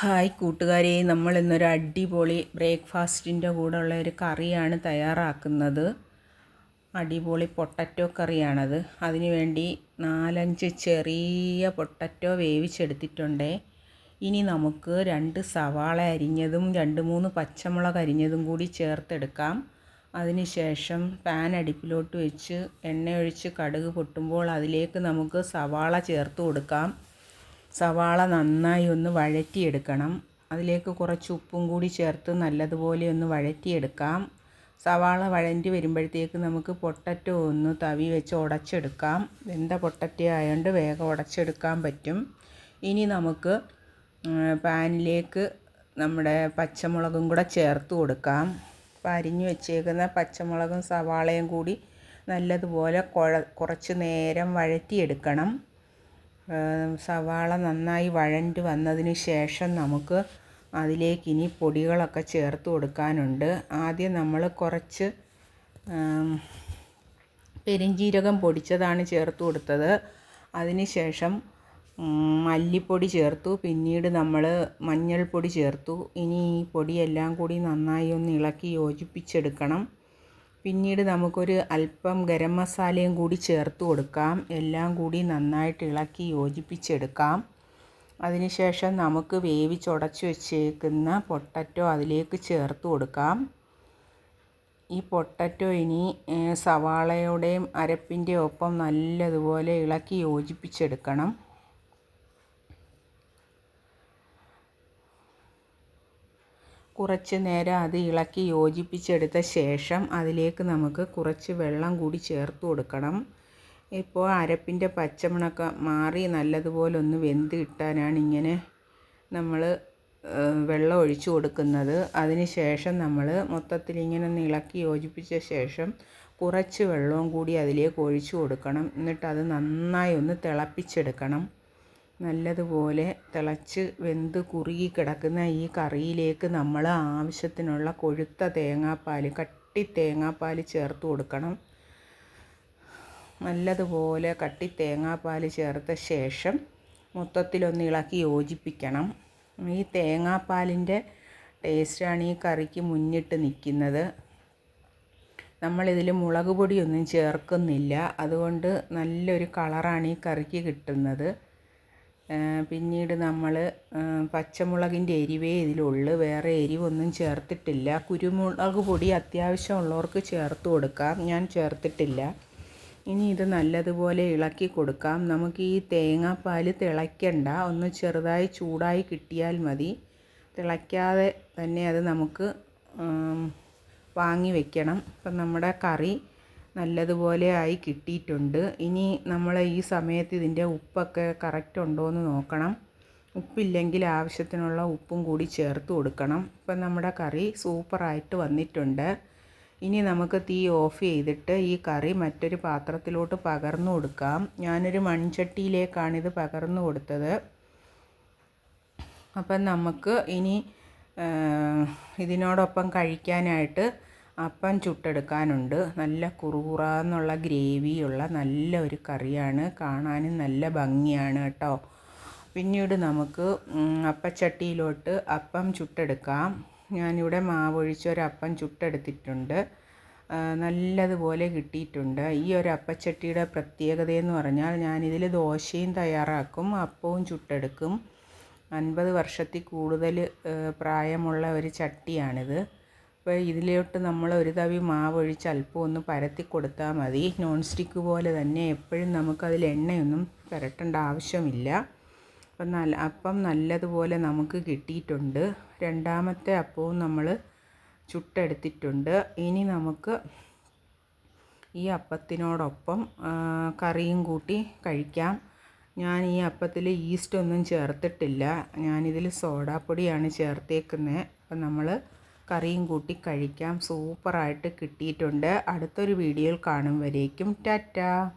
Hi കൂട്ടുകാരെ നമ്മൾ ഇന്നൊരു അടിപൊളി ബ്രേക്ക്ഫാസ്റ്റിന്റെ കൂടെ ഉള്ള ഒരു കറിയാണ് തയ്യാറാക്കുന്നത്. അടിപൊളി പൊട്ടറ്റോ കറിയാണത്. അതിനുവേണ്ടി നാലഞ്ച് ചെറിയ പൊട്ടറ്റോ വേവിച്ചെടുത്തിട്ടുണ്ട്. ഇനി നമുക്ക് രണ്ട് സവാള അരിഞ്ഞതും രണ്ട് മൂന്ന് പച്ചമുളക് അരിഞ്ഞതും കൂടി ചേർത്തെടുക്കാം. അതിനുശേഷം പാൻ അടുപ്പിലോട്ട് വെച്ച് എണ്ണ ഒഴിച്ച് കടുക് പൊട്ടുമ്പോൾ അതിലേക്ക് നമുക്ക് സവാള ചേർത്ത് കൊടുക്കാം. സവാള നന്നായി ഒന്ന് വഴറ്റിയെടുക്കണം. അതിലേക്ക് കുറച്ച് ഉപ്പും കൂടി ചേർത്ത് നല്ലതുപോലെ ഒന്ന് വഴറ്റിയെടുക്കാം. സവാള വഴണ്ടി വരുമ്പോഴത്തേക്ക് നമുക്ക് പൊട്ടറ്റോ ഒന്ന് തവി വെച്ച് ഉടച്ചെടുക്കാം. വെന്ത പൊട്ടറ്റോ ആയതുകൊണ്ട് വേഗം ഉടച്ചെടുക്കാൻ പറ്റും. ഇനി നമുക്ക് പാനിലേക്ക് നമ്മുടെ പച്ചമുളകും കൂടെ ചേർത്ത് കൊടുക്കാം. അപ്പോൾ അരിഞ്ഞു വെച്ചേക്കുന്ന പച്ചമുളകും സവാളയും കൂടി നല്ലതുപോലെ കുഴ കുറച്ച് നേരം വഴറ്റിയെടുക്കണം. സവാള നന്നായി വഴണ്ട് വന്നതിന് ശേഷം നമുക്ക് അതിലേക്ക് ഇനി പൊടികളൊക്കെ ചേർത്ത് കൊടുക്കാനുണ്ട്. ആദ്യം നമ്മൾ കുറച്ച് പെരിഞ്ജീരകം പൊടിച്ചതാണ് ചേർത്ത് കൊടുത്തത്. അതിന് ശേഷം മല്ലിപ്പൊടി ചേർത്തു. പിന്നീട് നമ്മൾ മഞ്ഞൾപ്പൊടി ചേർത്തു. ഇനി ഈ പൊടിയെല്ലാം കൂടി നന്നായി ഒന്ന് ഇളക്കി യോജിപ്പിച്ചെടുക്കണം. പിന്നീട് നമുക്കൊരു അല്പം ഗരം മസാലയും കൂടി ചേർത്ത് കൊടുക്കാം. എല്ലാം കൂടി നന്നായിട്ട് ഇളക്കി യോജിപ്പിച്ചെടുക്കാം. അതിനുശേഷം നമുക്ക് വേവിച്ചുടച്ച് വെച്ചേക്കുന്ന പൊട്ടറ്റോ അതിലേക്ക് ചേർത്ത് കൊടുക്കാം. ഈ പൊട്ടറ്റോ ഇനി സവാളയുടെയും അരപ്പിന്റെ ഒപ്പം നല്ലതുപോലെ ഇളക്കി യോജിപ്പിച്ചെടുക്കണം. കുറച്ച് നേരം അത് ഇളക്കി യോജിപ്പിച്ചെടുത്ത ശേഷം അതിലേക്ക് നമുക്ക് കുറച്ച് വെള്ളം കൂടി ചേർത്ത് കൊടുക്കണം. ഇപ്പോൾ അരപ്പിന്റെ പച്ചമണമൊക്കെ മാറി നല്ലതുപോലെ ഒന്ന് വെന്ത് കിട്ടാനാണ് ഇങ്ങനെ നമ്മൾ വെള്ളം ഒഴിച്ചു കൊടുക്കുന്നത്. അതിന് ശേഷം നമ്മൾ മൊത്തത്തിൽ ഇങ്ങനെ ഒന്ന് ഇളക്കി യോജിപ്പിച്ച ശേഷം കുറച്ച് വെള്ളവും കൂടി അതിലേക്ക് ഒഴിച്ചു കൊടുക്കണം. എന്നിട്ട് അത് നന്നായി ഒന്ന് തിളപ്പിച്ചെടുക്കണം. നല്ലതുപോലെ തിളച്ച് വെന്ത് കുറുകി കിടക്കുന്ന ഈ കറിയിലേക്ക് നമ്മൾ ആവശ്യത്തിനുള്ള കൊഴുത്ത തേങ്ങാപ്പാൽ കട്ടി തേങ്ങാപ്പാൽ ചേർത്ത് കൊടുക്കണം. നല്ലതുപോലെ കട്ടി തേങ്ങാപ്പാൽ ചേർത്ത ശേഷം മൊത്തത്തിലൊന്ന് ഇളക്കി യോജിപ്പിക്കണം. ഈ തേങ്ങാപ്പാലിന്റെ ടേസ്റ്റാണ് ഈ കറിക്ക് മുന്നിട്ട് നിൽക്കുന്നത്. നമ്മളിതിൽ മുളക് പൊടിയൊന്നും ചേർക്കുന്നില്ല. അതുകൊണ്ട് നല്ലൊരു കളറാണ് ഈ കറിക്ക് കിട്ടുന്നത്. പിന്നീട് നമ്മൾ പച്ചമുളകിന്റെ എരിവേ ഇതിലുള്ളൂ. വേറെ എരിവൊന്നും ചേർത്തിട്ടില്ല. കുരുമുളക് പൊടി അത്യാവശ്യമുള്ളവർക്ക് ചേർത്ത് കൊടുക്കാം. ഞാൻ ചേർത്തിട്ടില്ല. ഇനി ഇത് നല്ലതുപോലെ ഇളക്കി കൊടുക്കാം. നമുക്ക് ഈ തേങ്ങാപ്പാൽ തിളയ്ക്കണ്ട. ഒന്ന് ചെറുതായി ചൂടായി കിട്ടിയാൽ മതി. തിളയ്ക്കാതെ തന്നെ അത് നമുക്ക് വാങ്ങി വെക്കണം. അപ്പം നമ്മുടെ കറി നല്ലതുപോലെ ആയി കിട്ടിയിട്ടുണ്ട്. ഇനി നമ്മൾ ഈ സമയത്ത് ഇതിന്റെ ഉപ്പൊക്കെ കറക്റ്റ് ഉണ്ടോ എന്ന് നോക്കണം. ഉപ്പില്ലെങ്കിൽ ആവശ്യത്തിനുള്ള ഉപ്പും കൂടി ചേർത്ത് കൊടുക്കണം. ഇപ്പം നമ്മുടെ കറി സൂപ്പറായിട്ട് വന്നിട്ടുണ്ട്. ഇനി നമുക്ക് തീ ഓഫ് ചെയ്തിട്ട് ഈ കറി മറ്റൊരു പാത്രത്തിലോട്ട് പകർന്നു കൊടുക്കാം. ഞാനൊരു ഇത് പകർന്നു കൊടുത്തത്. അപ്പം നമുക്ക് ഇനി ഇതിനോടൊപ്പം കഴിക്കാനായിട്ട് അപ്പം ചുട്ടെടുക്കാനുണ്ട്. നല്ല കുറുകുറാന്നുള്ള ഗ്രേവിയുള്ള നല്ല ഒരു കറിയാണ്. കാണാനും നല്ല ഭംഗിയാണ് കേട്ടോ. പിന്നീട് നമുക്ക് അപ്പച്ചട്ടിയിലോട്ട് അപ്പം ചുട്ടെടുക്കാം. ഞാനിവിടെ മാവൊഴിച്ചൊരപ്പം ചുട്ടെടുത്തിട്ടുണ്ട്. നല്ലതുപോലെ കിട്ടിയിട്ടുണ്ട്. ഈ ഒരു അപ്പച്ചട്ടിയുടെ പ്രത്യേകതയെന്ന് പറഞ്ഞാൽ ഞാനിതിൽ ദോശയും തയ്യാറാക്കും അപ്പവും ചുട്ടെടുക്കും. അൻപത് വർഷത്തിൽ കൂടുതൽ പ്രായമുള്ള ഒരു ചട്ടിയാണിത്. അപ്പോൾ ഇതിലോട്ട് നമ്മൾ ഒരു തവി മാവ് ഒഴിച്ച് അല്പം ഒന്ന് പരത്തി കൊടുത്താൽ മതി. നോൺ സ്റ്റിക്ക് പോലെ തന്നെ എപ്പോഴും നമുക്കതിൽ എണ്ണയൊന്നും പുരട്ടേണ്ട ആവശ്യമില്ല. അപ്പം നല്ല അപ്പം നല്ലതുപോലെ നമുക്ക് കിട്ടിയിട്ടുണ്ട്. രണ്ടാമത്തെ അപ്പവും നമ്മൾ ചുട്ടെടുത്തിട്ടുണ്ട്. ഇനി നമുക്ക് ഈ അപ്പത്തിനോടൊപ്പം കറിയും കൂട്ടി കഴിക്കാം. ഞാൻ ഈ അപ്പത്തിൽ ഈസ്റ്റ് ഒന്നും ചേർത്തിട്ടില്ല. ഞാനിതിൽ സോഡാപ്പൊടിയാണ് ചേർത്തേക്കുന്നത് അപ്പം നമ്മൾ കറിയും കൂട്ടി കഴിക്കാം. സൂപ്പറായിട്ട് കിട്ടിയിട്ടുണ്ട്. അടുത്തൊരു വീഡിയോയിൽ കാണും വരേക്കും. ടാറ്റാ.